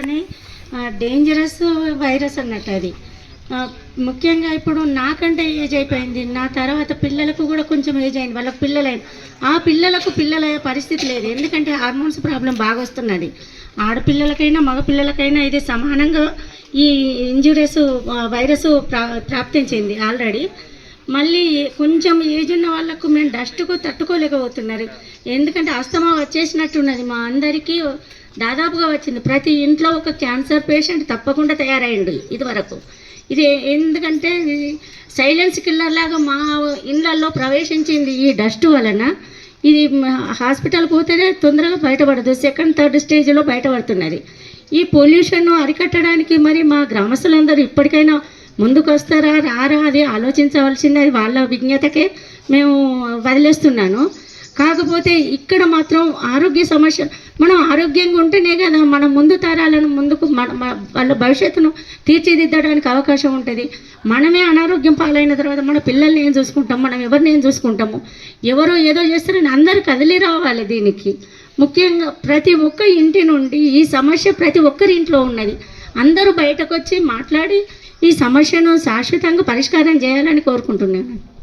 కానీ dangerous virus అన్నట్టు అది. ముఖ్యంగా ఇప్పుడు నాకంటే ఏజ్ అయిపోయింది. నా తర్వాత పిల్లలకు కూడా కొంచెం ఏజ్ అయింది. వాళ్ళకి పిల్లలైంది ఆ పిల్లలకు పిల్లలయ్యే పరిస్థితి లేదు. ఎందుకంటే హార్మోన్స్ ప్రాబ్లం బాగా వస్తున్నది. ఆడపిల్లలకైనా మగపిల్లలకైనా ఇది సమానంగా ఈ ఇంజురీస్ వైరస్ ప్రా ప్రాప్తించింది ఆల్రెడీ మళ్ళీ కొంచెం ఏజ్ ఉన్న వాళ్ళకు మేము డస్ట్కు తట్టుకోలేకపోతున్నారు. ఎందుకంటే అస్తమా వచ్చేసినట్టున్నది మా అందరికీ. దాదాపుగా వచ్చింది. ప్రతి ఇంట్లో ఒక క్యాన్సర్ పేషెంట్ తప్పకుండా తయారైండు ఇదివరకు. ఇది ఎందుకంటే సైలెన్స్ కిల్లర్ లాగా మా ఇళ్ళల్లో ప్రవేశించింది ఈ డస్ట్ వలన. ఇది హాస్పిటల్ పోతేనే తొందరగా బయటపడదు. సెకండ్ థర్డ్ స్టేజ్లో బయటపడుతున్నది. ఈ పొల్యూషన్ అరికట్టడానికి మరి మా గ్రామస్తులందరూ ఇప్పటికైనా ముందుకు వస్తారా రారా అది ఆలోచించవలసింది అది వాళ్ళ విజ్ఞతకే మేము వదిలేస్తున్నాను. కాకపోతే ఇక్కడ మాత్రం ఆరోగ్య సమస్య మనం ఆరోగ్యంగా ఉంటేనే కదా మన ముందు తరాలను ముందుకు మన వాళ్ళ భవిష్యత్తును తీర్చిదిద్దడానికి అవకాశం ఉంటుంది. మనమే అనారోగ్యం పాలైన తర్వాత మన పిల్లల్ని ఏం చూసుకుంటాం? మనం ఎవరిని ఏం చూసుకుంటాము? ఎవరో ఏదో చేస్తారని అందరూ కదిలి రావాలి దీనికి. ముఖ్యంగా ప్రతి ఒక్క ఇంటి నుండి ఈ సమస్య ప్రతి ఒక్కరి ఇంట్లో ఉన్నది. అందరూ బయటకు వచ్చి మాట్లాడి ఈ సమస్యను శాశ్వతంగా పరిష్కారం చేయాలని కోరుకుంటున్నాను.